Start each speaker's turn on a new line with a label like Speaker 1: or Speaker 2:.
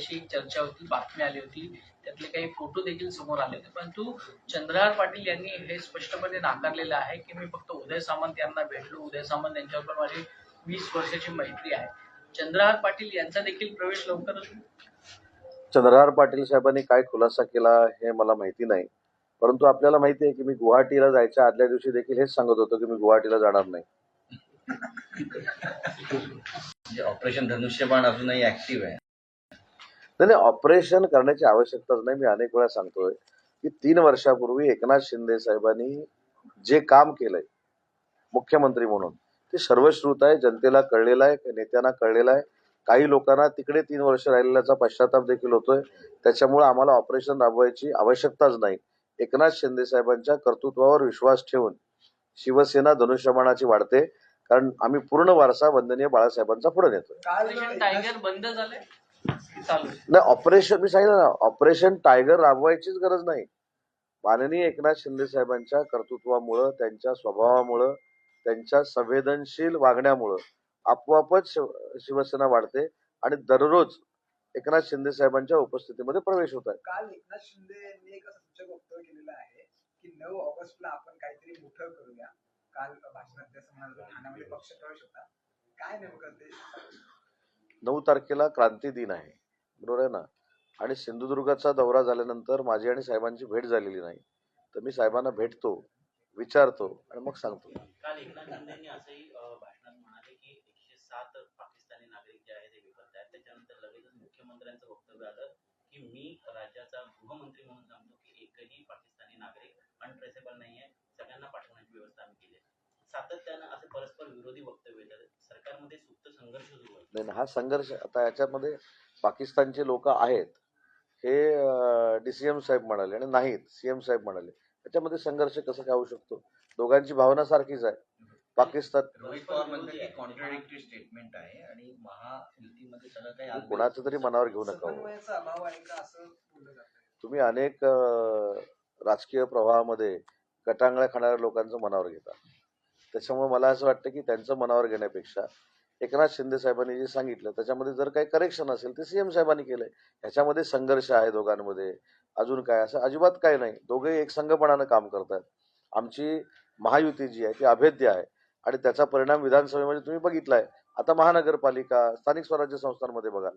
Speaker 1: अशी चर्चा होती बातमी आली होती. त्यातले काही फोटो देखील समोर आले होते. परंतु चंद्रहार पाटील यांनी हे स्पष्टपणे नाकारलेलं आहे की मी फक्त उदय सामंत यांना भेटलो. उदय सामंत यांच्याबरोबर माझी वीस वर्षाची मैत्री आहे. चंद्रहार पाटील यांचा देखील प्रवेश लवकरच.
Speaker 2: चंद्रहार पाटील साहेबांनी काय खुलासा केला हे मला माहिती नाही. परंतु आपल्याला माहिती आहे की मी गुवाहाटीला जायच्या आदल्या दिवशी देखील हेच सांगत होतो की मी गुवाहाटीला जाणार नाही.
Speaker 3: म्हणजे ऑपरेशन धनुष्यबाण अजूनही ऍक्टिव्ह आहे.
Speaker 2: नाही ऑपरेशन करण्याची आवश्यकताच नाही. मी अनेक वेळा सांगतोय की तीन वर्षापूर्वी एकनाथ शिंदे साहेबांनी जे काम केलंय मुख्यमंत्री म्हणून ते सर्वश्रुत आहे. जनतेला कळलेलं आहे नेत्यांना कळलेलं आहे. काही लोकांना तिकडे तीन वर्ष राहिलेल्याचा पश्चाताप देखील होतोय. त्याच्यामुळे आम्हाला ऑपरेशन राबवायची आवश्यकताच नाही. एकनाथ शिंदे साहेबांच्या कर्तृत्वावर विश्वास ठेवून शिवसेना धनुष्यमानाची वाढते. कारण आम्ही पूर्ण वारसा वंदनीय बाळासाहेबांचा पुढे नेतोय. नाही ऑपरेशन मी सांगितलं ना ऑपरेशन टायगर राबवायचीच गरज नाही. माननीय एकनाथ शिंदे साहेबांच्या कर्तृत्वामुळं त्यांच्या स्वभावामुळं त्यांच्या संवेदनशील वागण्यामुळं आपोआपच शिव- शिवसेना वाढते आणि दररोज एकनाथ शिंदे साहेबांच्या उपस्थितीमध्ये प्रवेश होत आहे.
Speaker 4: काल एकनाथ शिंदे यांनी एक सूचक वक्तव्य केलेलं आहे की नऊ ऑगस्टला आपण काहीतरी मोठं करूया. काल भाषणात ठाण्यामध्ये पक्ष प्रवेश होता. काय नेमकं ते?
Speaker 2: नऊ तारखेला क्रांती दिन आहे. बरोबर आहे ना? आणि सिंधुदुर्गाचा दौरा झाल्यानंतर माझी आणि साहेबांची भेट झालेली नाही. तर मी साहेबांना भेटतो विचारतो आणि मग सांगतो.
Speaker 5: काल एकनाथ शिंदेनी असंही अं, भाषणात म्हणाले की एकशे सात पाकिस्तानी नागरिक जे आहेत ते विकत आहेत. त्याच्यानंतर लगेचच मुख्यमंत्र्यांचं वक्तव्य आलं की मी राज्याचा गृहमंत्री म्हणून सांगतो की एकही पाकिस्तानी नागरिक अनट्रेसेबल नाही आहे. सगळ्यांना पाठवण्याची व्यवस्था आम्ही केली आहे. सातत्यानं असे परस्पर विरोधी वक्तव्य येतात सरकारमध्ये सुप्त संघर्ष सुरू आहे.
Speaker 2: नाही नाही, हा संघर्ष आता याच्यामध्ये पाकिस्तानचे लोक आहेत हे डीसीएम साहेब म्हणाले आणि नाहीत सीएम साहेब म्हणाले. त्याच्यामध्ये संघर्ष कसं काय होऊ शकतो? दोघांची भावना सारखीच आहे. पाकिस्तान
Speaker 3: रोहित पवार म्हणतात की कॉन्ट्राडिक्टरी स्टेटमेंट आहे आणि महायुतीमध्ये सगळं काही आंदोलन-
Speaker 2: कुणाचं तरी मनावर घेऊ नका हो.
Speaker 4: समन्वयाचा अभाव आहे का असं बोललं जातं
Speaker 2: तुम्ही अनेक अं, राजकीय प्रवाहामध्ये कटांगळ्या खाणाऱ्या लोकांचं मनावर घेता. त्याच्यामुळे मला असं वाटतं की त्यांचं मनावर घेण्यापेक्षा एकनाथ शिंदे साहेबांनी जे सांगितलं त्याच्यामध्ये जर काही करेक्शन असेल ते सीएम साहेबांनी केलंय. ह्याच्यामध्ये संघर्ष आहे दोघांमध्ये. अजून काय? असं अजिबात काय नाही. दोघे एक संघपणानं काम करतात. आमची महायुती जी आहे ती अभेद्य आहे. आणि त्याचा परिणाम विधानसभेमध्ये तुम्ही बघितलाय. आता महानगरपालिका स्थानिक स्वराज्य संस्थांमध्ये बघाल.